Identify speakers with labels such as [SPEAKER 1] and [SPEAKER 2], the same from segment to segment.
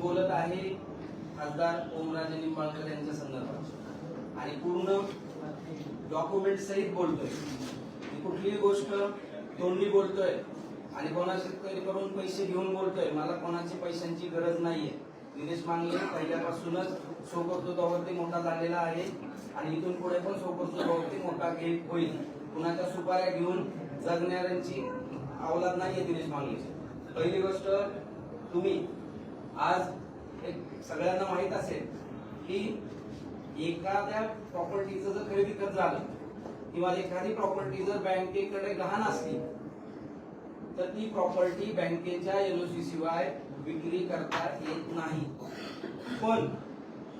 [SPEAKER 1] बोलत आहे खासदार ओमराजे निंबाळकर यांच्या संदर्भात. आणि पूर्ण डॉक्युमेंट सहित बोलतोय. कुठलीही गोष्ट तोंडी बोलतोय. आणि कोणाची तरी करून पैसे घेऊन बोलतोय. मला कोणाची पैशांची गरज नाहीये. दिनेश मांगले पहिल्यापासूनच सोकर्तृत्वावरती मोठा झालेला आहे. आणि इथून पुढे पण सोकर्तृत्वावरती मोठा घेईल होईल. कुणाच्या सुपाऱ्या घेऊन जगणाऱ्यांची अवलाद नाहीये दिनेश मांगलेची पहिली गोष्ट तुम्ही आज एक सगळ्यांना माहीत असेल की एखाद्या प्रॉपर्टीचं जर खरेदी करत झालं किंवा एखादी प्रॉपर्टी जर बँकेकडे गहाण असली तर ती प्रॉपर्टी बँकेच्या एलओसी शिवाय विक्री करता येत नाही. पण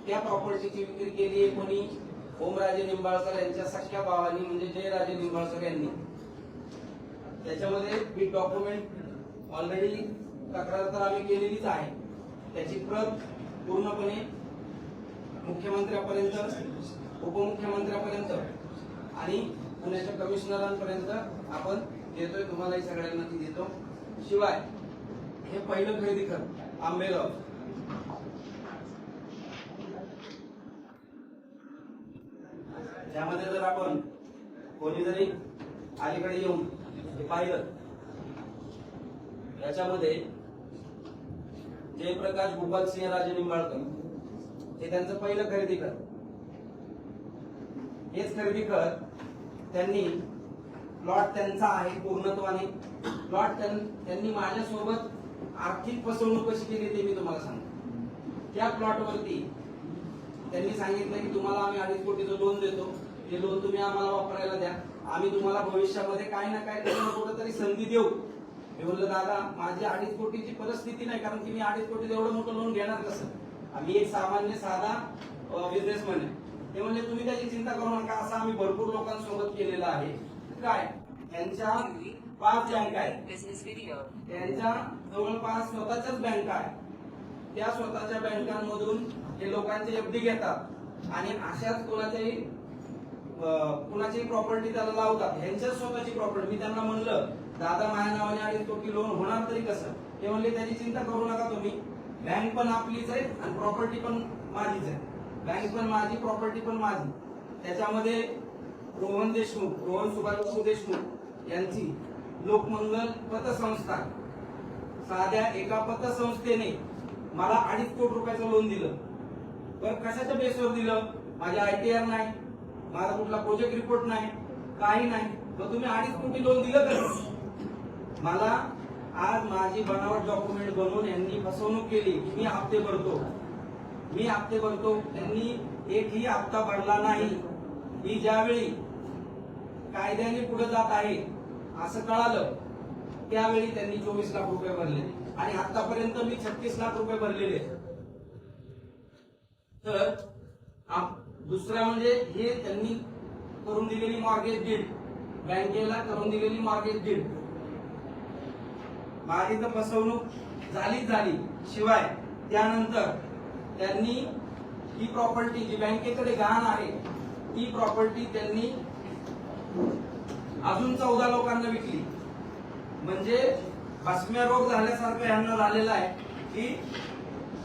[SPEAKER 1] त्या प्रॉपर्टीची विक्री केली आहे कोणी? ओमराजे निंबाळकर यांच्या सख्या भावानी म्हणजे जयराजे निंबाळकर यांनी. त्याच्यामध्ये बी डॉक्युमेंट ऑलरेडी तक्रार तर आम्ही केलेलीच आहे. त्याची प्रत पूर्णपणे मुख्यमंत्र्यापर्यंत उपमुख्यमंत्र्यापर्यंत आणि पुण्याच्या कमिशनरांपर्यंत आपण देतोय तुम्हालाही सगळ्यांना ती देतो. शिवाय हे पहिलं खरेदी खत आंबेगाव. ज्यामध्ये जर आपण कोणी जरी अलीकडे येऊन म्हणजे हे पाहिलं याच्यामध्ये जयप्रकाश गोपाल सिंह राजे निंबाळकर हे त्यांचं पहिलं खरेदी कर. हेच खरेदी कर त्यांनी प्लॉट त्यांचा आहे पूर्णत्वाने. प्लॉट त्यांनी माझ्यासोबत आर्थिक फसवणूक कशी केली ते मी तुम्हाला सांगतो. त्या प्लॉट वरती त्यांनी सांगितलं की तुम्हाला आम्ही अडीच कोटीचं लोन देतो. ते लोन तुम्ही आम्हाला वापरायला द्या. आम्ही तुम्हाला भविष्यामध्ये काही ना काही कुठं तरी संधी देऊ. मी बोललो दादा माझी अडीच कोटीची परिस्थिती नाही कारण की मी अडीच कोटी एवढं मोठं लोन घेणार कसं? आम्ही एक सामान्य साधा बिझनेसमॅन आहे. ते म्हणजे तुम्ही त्याची चिंता करू नका असं आम्ही भरपूर लोकांसोबत केलेलं आहे. काय? त्यांच्या पाच बँक आहेत. त्यांच्या जवळपास स्वतःच्याच बँका आहे त्या स्वतःच्या बँकांमधून हे लोकांचे एफडी घेतात. आणि अशाच कोणाच्याही कुणाची प्रॉपर्टी त्याला लावतात ह्यांच्याच स्वतःची प्रॉपर्टी मी त्यांना म्हणलं दादा माझ्या नावाने आले तो की लोन होणार तरी कसं? ते म्हणले त्याची चिंता करू नका तुम्ही. बँक पण आपलीच आहे आणि प्रॉपर्टी पण माझीच आहे. बँक पण माझी प्रॉपर्टी पण माझी. त्याच्यामध्ये रोहन देशमुख रोहन सुभाष देशमुख यांची लोकमंगल पतसंस्था. साध्या एका पतसंस्थेने मला अडीच कोटी रुपयाचं लोन दिलं. बरं कशाच्या बेसवर दिलं? माझ्या आयटीआर नाही. माझा कुठला प्रोजेक्ट रिपोर्ट नाही काही नाही. मग तुम्ही अडीच कोटी लोन दिलं तर मला आज माझी बनावट डॉक्युमेंट बनवून यांनी फसवणूक केली. की मी हप्ते भरतो. मी हप्ते भरतो. त्यांनी एकही हप्ता भरला नाही. मी ज्यावेळी कायद्याने पुढे जात आहे असं कळालं त्यावेळी त्यांनी चोवीस लाख रुपये भरले. आणि आतापर्यंत मी छत्तीस लाख रुपये भरलेले तर दुसरं म्हणजे हे त्यांनी करून दिलेली मॉर्गेज डीड बँकेला करून दिलेली मॉर्गेज डीड मागे तर फसवणूक झालीच झाली. शिवाय त्यानंतर त्यांनी ही प्रॉपर्टी जी बँकेकडे गहाण आहे ती प्रॉपर्टी त्यांनी अजून चौदा लोकांना विकली. म्हणजे भस्म्या रोग झाल्यासारखं यांना झालेला आहे की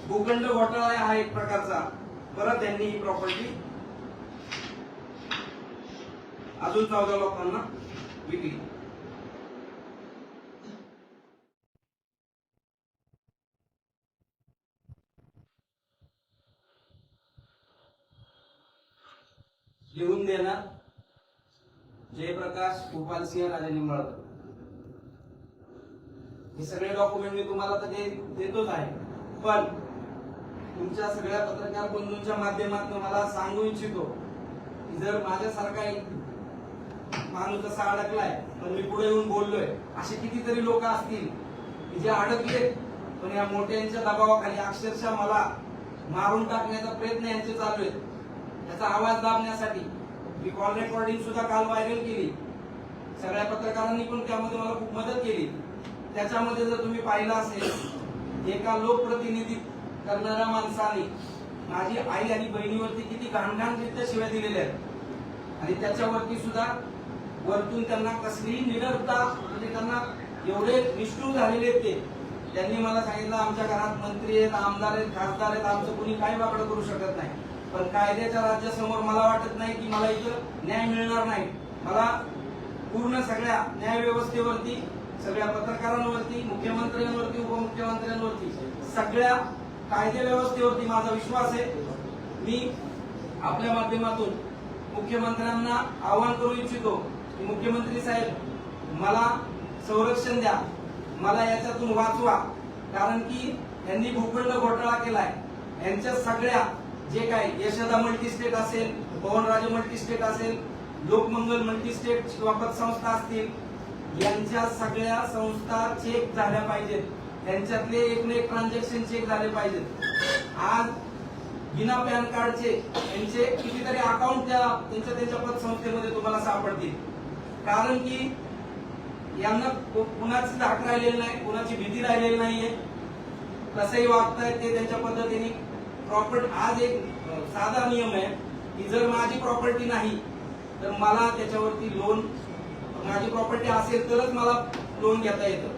[SPEAKER 1] भूखंड घोटाळा हा एक प्रकारचा. परत त्यांनी ही प्रॉपर्टी अजून चौदा लोकांना विकली लिहून देणार जयप्रकाश गोपालसिंह राजा निंबाळकर. हे सगळे डॉक्युमेंट मी तुम्हाला तर देतोच आहे. पण तुमच्या सगळ्या पत्रकार बंधूंच्या माध्यमातून मला सांगू इच्छितो की जर माझ्यासारखा एक माणूस असा अडकलाय पण मी पुढे येऊन बोललोय. असे कितीतरी लोक असतील की जे अडकले पण या मोठ्यांच्या दबावाखाली अक्षरशः मला मारून टाकण्याचा प्रयत्न यांचे चालू आहेत. त्याचा आवाज दाबण्यासाठी मी कॉल रेकॉर्डिंग सुद्धा काल व्हायरल केली. सगळ्या पत्रकारांनी पण त्यामध्ये मला खूप मदत केली. त्याच्यामध्ये जर तुम्ही पाहिलं असेल एका लोकप्रतिनिधी करणाऱ्या माणसाने माझी आई आणि बहिणीवरती किती घाणघाण घाणघाणरित्या शिव्या दिलेल्या आहेत. आणि त्याच्यावरती सुद्धा वरतून त्यांना कसलीही निडरता म्हणजे त्यांना एवढे निष्ठूर झालेले आहेत ते. त्यांनी मला सांगितलं आमच्या घरात मंत्री आहेत आमदार आहेत खासदार आहेत आमचं कोणी काही वाकडं करू शकत नाही. पण कायद्याच्या राज्यासमोर मला वाटत नाही की मला इथं न्याय मिळणार नाही. मला पूर्ण सगळ्या न्याय व्यवस्थेवरती सगळ्या पत्रकारांवरती मुख्यमंत्र्यांवरती उपमुख्यमंत्र्यांवरती सगळ्या कायदे व्यवस्थेवरती माझा विश्वास आहे. मी आपल्या माध्यमातून मुख्यमंत्र्यांना आवाहन करू इच्छितो मुख्यमंत्री साहेब मला संरक्षण द्या. मला याच्यातून वाचवा. कारण की यांनी भूखंड घोटाळा केलाय. यांच्या सगळ्या जे काय यशदा मल्टीस्टेट असेल पवनराजे मल्टीस्टेट असेल लोकमंगल मल्टीस्टेट किंवा पतसंस्था असतील यांच्या सगळ्या संस्था चेक झाल्या पाहिजेत. त्यांच्यातले एक ना एक ट्रान्झॅक्शन चेक झाले पाहिजेत. आज बिना पॅन कार्डचे यांचे कितीतरी अकाउंट त्या त्यांच्या त्यांच्या पतसंस्थेमध्ये तुम्हाला सापडतील. कारण की यांना कुणाच धाक राहिलेली नाही कुणाची भीती राहिलेली नाहीये. कसंही वागतायत ते त्यांच्या पद्धतीने. प्रॉपर्टी आज एक साधा नियम आहे की जर माझी प्रॉपर्टी नाही तर मला त्याच्यावरती लोन माझी प्रॉपर्टी असेल तरच मला लोन घेता येतं.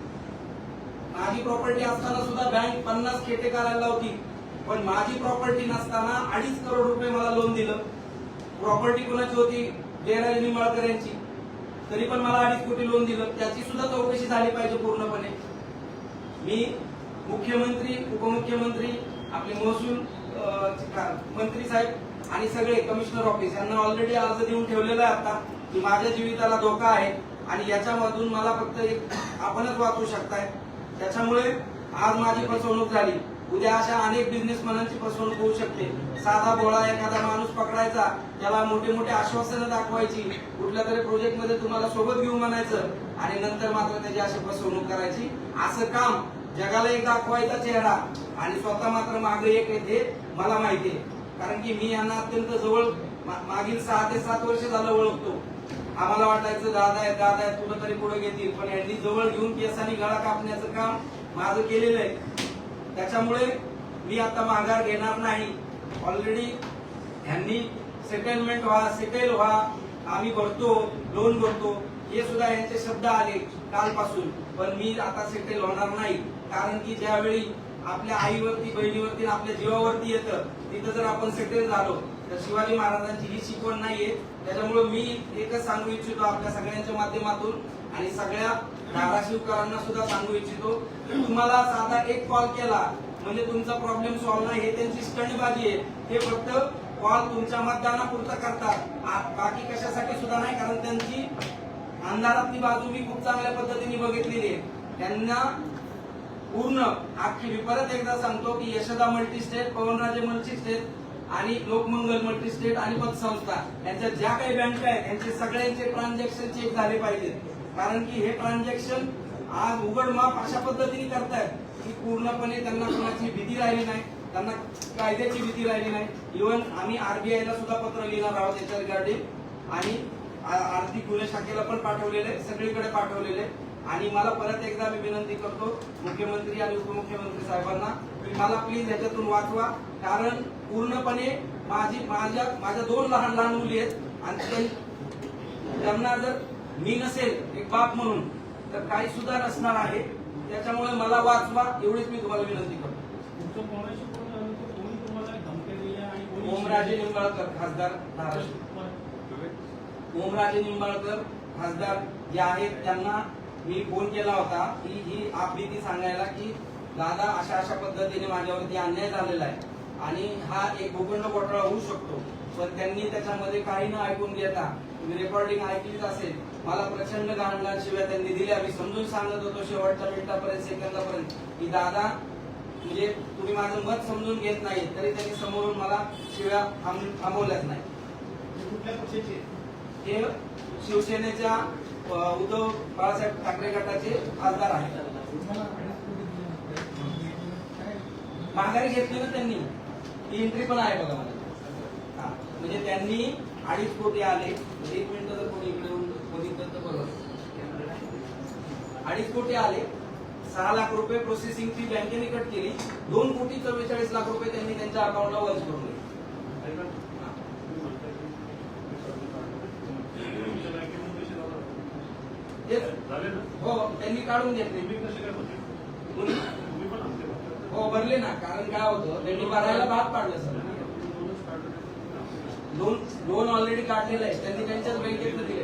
[SPEAKER 1] माझी प्रॉपर्टी असताना सुद्धा बँक पन्नास खेटे करायला लावती पण माझी प्रॉपर्टी नसताना अडीच करोड रुपये मला लोन दिलं. प्रॉपर्टी कुणाची होती? जयराज निंबाळकर यांची तरी पण मला अडीच कोटी लोन दिलं. त्याची सुद्धा चौकशी झाली पाहिजे पूर्णपणे. मी मुख्यमंत्री उपमुख्यमंत्री आपले महसूल मंत्री साहेब आणि सगळे कमिशनर ऑफिस यांना ऑलरेडी अर्ज देऊन ठेवलेला आहे आता. की माझ्या जीविताला धोका आहे आणि याच्यामधून मला फक्त एक आपणच वाचू शकताय. त्याच्यामुळे आज माझी फसवणूक झाली. उद्या अशा अनेक बिझनेसमॅनांची फसवणूक होऊ शकते. साधा बोळा एखादा माणूस पकडायचा त्याला मोठे मोठे आश्वासनं दाखवायची. कुठल्या तरी प्रोजेक्टमध्ये तुम्हाला सोबत घेऊन म्हणायचं आणि नंतर मात्र त्याची अशी फसवणूक करायची. असं काम जगाला एक दाखवायचा चेहरा आणि स्वतः मात्र मागे एक येते मला माहिती आहे. कारण की मी यांना अत्यंत जवळ मागील सहा ते सात वर्ष झालं ओळखतो. आम्हाला वाटायचं दादा आहेत दादा आहेत कुठं तरी पुढे घेतील. पण यांनी जवळ घेऊन केसानी गळा कापण्याचं काम माझं केलेलं आहे. त्याच्यामुळे मी आता माघार घेणार नाही. ऑलरेडी ह्यांनी सेटलमेंट व्हा सेटल व्हा. आम्ही भरतो लोन भरतो. हे सुद्धा यांचे शब्द आले कालपासून. पण मी आता सेटल होणार नाही. कारण की ज्यावेळी आपल्या आईवरती बहिणीवरती आपल्या जीवावरती येतं तिथं जर आपण सेटल झालो तर शिवाजी महाराजांची ही शिकवण नाहीये. त्याच्यामुळे मी एकच सांगू इच्छितो आपल्या सगळ्यांच्या माध्यमातून आणि सगळ्या धाराशिवकरांना सुद्धा सांगू इच्छितो. तुम्हाला साधा एक कॉल केला म्हणजे तुमचा प्रॉब्लेम सॉल्व्ह नाही हे त्यांची स्टंटबाजी आहे. हे फक्त कॉल तुमच्या मतदानापुरता करतात. बाकी कशासाठी सुद्धा नाही कारण त्यांची अंधारातली बाजू मी खूप चांगल्या पद्धतीने बघितलेली आहे. त्यांना पूर्ण आखी मी परत एकदा सांगतो की यशदा मल्टीस्टेट पवनराजे मल्टीस्टेट आणि लोकमंगल मल्टीस्टेट आणि पतसंस्था. यांच्या ज्या काही बँका आहेत त्यांचे सगळ्यांचे ट्रान्झॅक्शन चेक झाले पाहिजेत. कारण की हे ट्रान्झॅक्शन आज उघडमाप अशा पद्धतीने करतायत की पूर्णपणे त्यांना कोणाची भीती राहिली नाही त्यांना कायद्याची भीती राहिली नाही. इव्हन आम्ही आरबीआयला सुद्धा पत्र लिहिणार आहोत याच्या रिगार्डिंग आणि आर्थिक गुन्हे शाखेला पण पाठवलेले सगळीकडे पाठवलेले. आणि मला परत एकदा मी विनंती करतो मुख्यमंत्री आणि उपमुख्यमंत्री साहेबांना की मला प्लीज याच्यातून वाचवा. कारण पूर्णपणे माझी माझ्या माझ्या दोन लहान लहान मुली आहेत. आणि त्यांना जर मी नसेल एक बाप म्हणून तर काही सुद्धा नसणार आहे. त्याच्यामुळे मला वाचवा एवढीच मी तुम्हाला विनंती करतो. ओमराजे निंबाळकर खासदार धाराशिव. ओमराजे निंबाळकर खासदार जे आहेत त्यांना मी फोन केला होता की ही आपली सांगायला की दादा अशा अशा पद्धतीने माझ्यावरती अन्याय झालेला आहे आणि हा एक भूखंड घोटाळा होऊ शकतो. पण त्यांनी त्याच्यामध्ये काही न ऐकून घेता तुम्ही रेकॉर्डिंग ऐकलीच असेल. मला प्रचंड घाणघाण शिव्या त्यांनी दिल्या मी समजून सांगत होतो शेवटच्या मिनिटापर्यंत सेकंदापर्यंत की दादा म्हणजे तुम्ही माझं मत समजून घेत नाही तरी त्यांनी समोरून मला शिव्या थांब- थांबवल्याच नाही
[SPEAKER 2] कुठल्या पक्षाचे?
[SPEAKER 1] हे शिवसेनेच्या उद्धव बाळासाहेब ठाकरे गटाचे खासदार आहेत. माघारी घेतली ना त्यांनी? ही एंट्री पण आहे बघा मला. म्हणजे त्यांनी अडीच कोटी आले एक मिनिट जर कोणी इकडे बघितलं तर बघा. अडीच कोटी आले सहा लाख रुपये प्रोसेसिंग फी बँकेने कट केली दोन कोटी चव्वेचाळीस लाख रुपये त्यांनी त्यांच्या अकाउंटला वर्ज करून दिले. हो. त्यांनी काढून घेतले. कोणी? हो भरले ना कारण काय होतं त्यांनी भरायला भाग पाडलं सर. लोन लोन ऑलरेडी काढलेलं आहे. त्यांनी त्यांच्याच बँकेत दिले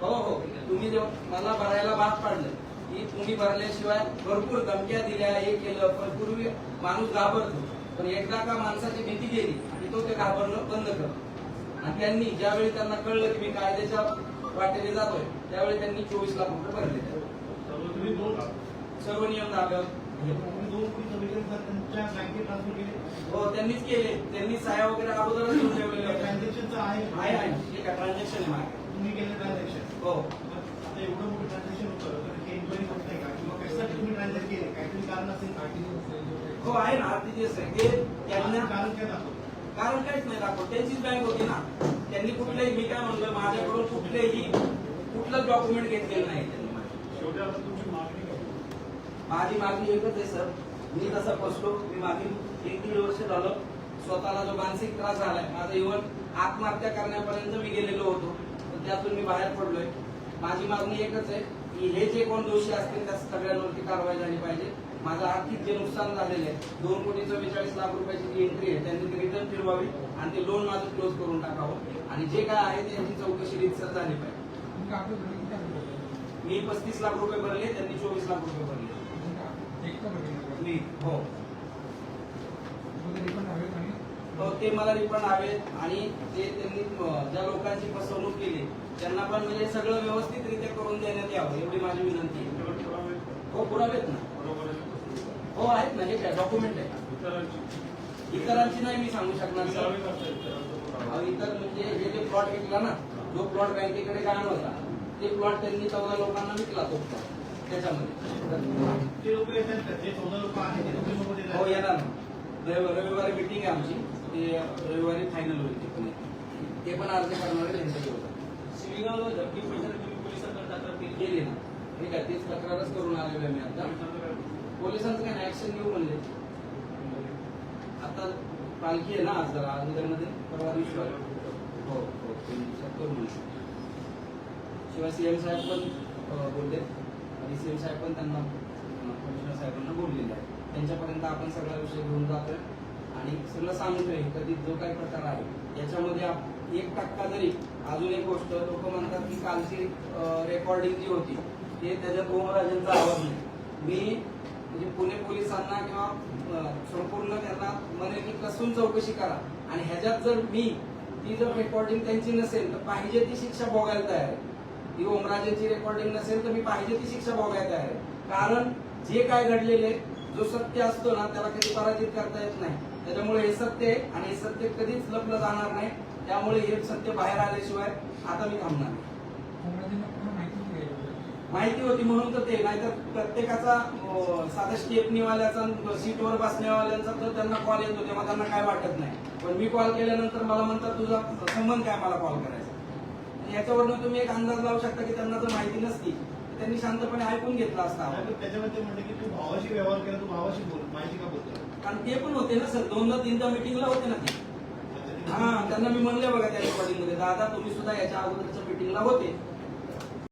[SPEAKER 1] हो हो. तुम्ही मला भरायला भाग पाडलं की तुम्ही भरल्याशिवाय भरपूर धमक्या दिल्या हे केलं पण पूर्वी माणूस घाबरतो. पण एकदा का माणसाची भीती गेली आणि तो ते घाबरणं बंद करतो. आणि त्यांनी ज्यावेळी त्यांना कळलं की मी कायद्याच्या वाटेने जातोय त्यावेळी त्यांनी चोवीस लाख रुपये भरले.
[SPEAKER 2] सर्व तुम्ही
[SPEAKER 1] नियम
[SPEAKER 2] दाखल
[SPEAKER 1] हो त्यांनीच केले. त्यांनी साया वगैरे अगोदरच घेऊन ठेवलेले होते.
[SPEAKER 2] ट्रान्झॅक्शनचं आहे.
[SPEAKER 1] आहे आहे. ठीक आहे ट्रान्झॅक्शन आहे माझ्याकडे.
[SPEAKER 2] तुम्ही केलं ट्रान्झॅक्शन
[SPEAKER 1] हो.
[SPEAKER 2] आता एवढं मोठं ट्रान्झॅक्शन होतं तर हे इन्क्वायरी होत नाही का? किंवा कशासाठी तुम्ही ट्रान्झॅक्ट केले? काहीतरी कारण असेल
[SPEAKER 1] हो आहे ना आरटीजीएस आहे. ते त्यांना
[SPEAKER 2] कारण काय दाखवतो
[SPEAKER 1] कारण काहीच नाही दाखवत त्यांचीच बँक होती ना. त्यांनी कुठलेही मी काय म्हणलं माझ्याकडून कुठलेही कुठलंच डॉक्युमेंट घेतलेलं नाही त्यांनी माझी मागणी एकच आहे सर. मी तसा फसलो मी मागील एक दीड वर्ष झालं. स्वतःला जो मानसिक त्रास झालाय माझं इव्हन आत्महत्या करण्यापर्यंत मी गेलेलो होतो. पण त्यातून मी बाहेर पडलोय. माझी मागणी एकच आहे की हे जे कोण दोषी असतील त्या सगळ्यांवरती कारवाई झाली पाहिजे. माझं आर्थिक जे नुकसान झालेलं आहे दोन कोटी चव्वेचाळीस लाख रुपयाची जी एंट्री आहे त्यांनी ती रिटर्न फिरवावी आणि ते लोन माझं क्लोज करून टाकावं. आणि जे काय आहे त्यांची चौकशी रितसर झाली पाहिजे. मी पस्तीस लाख रुपये भरले त्यांनी चोवीस लाख रुपये भरले. मी हो. हो, ते मला रिफंड हवेत आणि ते त्यांनी ज्या लोकांची फसवणूक केली त्यांना पण म्हणजे सगळं व्यवस्थितरित्या करून देण्यात यावं एवढी माझी विनंती आहे? हो पुरावेत ना.
[SPEAKER 2] बरोबर आहे.
[SPEAKER 1] हो आहेत ना हे काय डॉक्युमेंट आहे.
[SPEAKER 2] इतरांची.
[SPEAKER 1] इतरांची नाही मी सांगू शकणार सर. इतर म्हणजे हे जे प्लॉट विकला ना जो प्लॉट बँकेकडे गहाण होता ते प्लॉट त्यांनी चौदा लोकांना विकला तो. त्याच्यामध्ये. हो येणार ना. रविवारी मिटिंग आहे आमची. ते रविवारी फायनल होईल ते पण. अर्ज करणार
[SPEAKER 3] पोलिसांकडे तक्रार केली?
[SPEAKER 1] ना. ठीक आहे तीच तक्रारच करून आलेलो आहे मी आता.
[SPEAKER 2] पोलिसांचं काय?
[SPEAKER 1] ऍक्शन घेऊ म्हणले? आता पालखी आहे ना आज जरा मध्ये परवा दिवशी हो हो तीन दिवसात करू म्हणले. शिवाय सीएम साहेब पण बोलले. आणि सीएम साहेब पण त्यांना कमिशनर साहेबांना बोललेले आहे. त्यांच्यापर्यंत आपण सगळा विषय घेऊन जातोय. आणि सगळं सांगतोय कधी जो काही प्रकार आहे याच्यामध्ये एक टक्का जरी अजून एक गोष्ट लोक म्हणतात की कालची रेकॉर्डिंग जी होती ते त्याच्यात ओमराजेंचा आवाज नाही. मी म्हणजे पुणे पोलिसांना किंवा संपूर्ण त्यांना म्हणे की कसून चौकशी करा. आणि ह्याच्यात जर मी ती जर रेकॉर्डिंग त्यांची नसेल तर पाहिजे ती शिक्षा भोगायला तयार आहे. ती ओमराजेची रेकॉर्डिंग नसेल तर मी पाहिजे ती शिक्षा भोगायला तयार आहे. कारण जे काय घडलेले जो सत्य असतो ना त्याला कधी पराजित करता येत नाही. त्याच्यामुळे हे सत्य आहे आणि हे सत्य कधीच लपलं जाणार नाही. त्यामुळे हे सत्य बाहेर आल्याशिवाय आता मी थांबणार नाही. माहिती होती म्हणून तर ते नाहीतर प्रत्येकाचा साधा स्टेपनीवाल्याचा सीटवर बसण्यावाल्यांचा तर त्यांना कॉल येतो तेव्हा त्यांना काय वाटत नाही. पण मी कॉल केल्यानंतर मला म्हणतात तुझा संबंध काय? मला कॉल करायचा याच्यावरनं तुम्ही एक अंदाज लावू शकता की त्यांना जर माहिती नसती. त्यांनी शांतपणे ऐकून घेतला असता.
[SPEAKER 2] त्याच्यामध्ये म्हणते की तू भावाशी व्यवहार केला तू भावाशी बोल माहिती का बोलतो
[SPEAKER 1] कारण ते पण होते ना सर दोनदा तीनदा मिटिंगला होते ना ते. हा त्यांना मी म्हणले बघा त्या रेकॉर्डिंगमध्ये दादा तुम्ही सुद्धा याच्या अगोदरच्या मिटिंगला होते.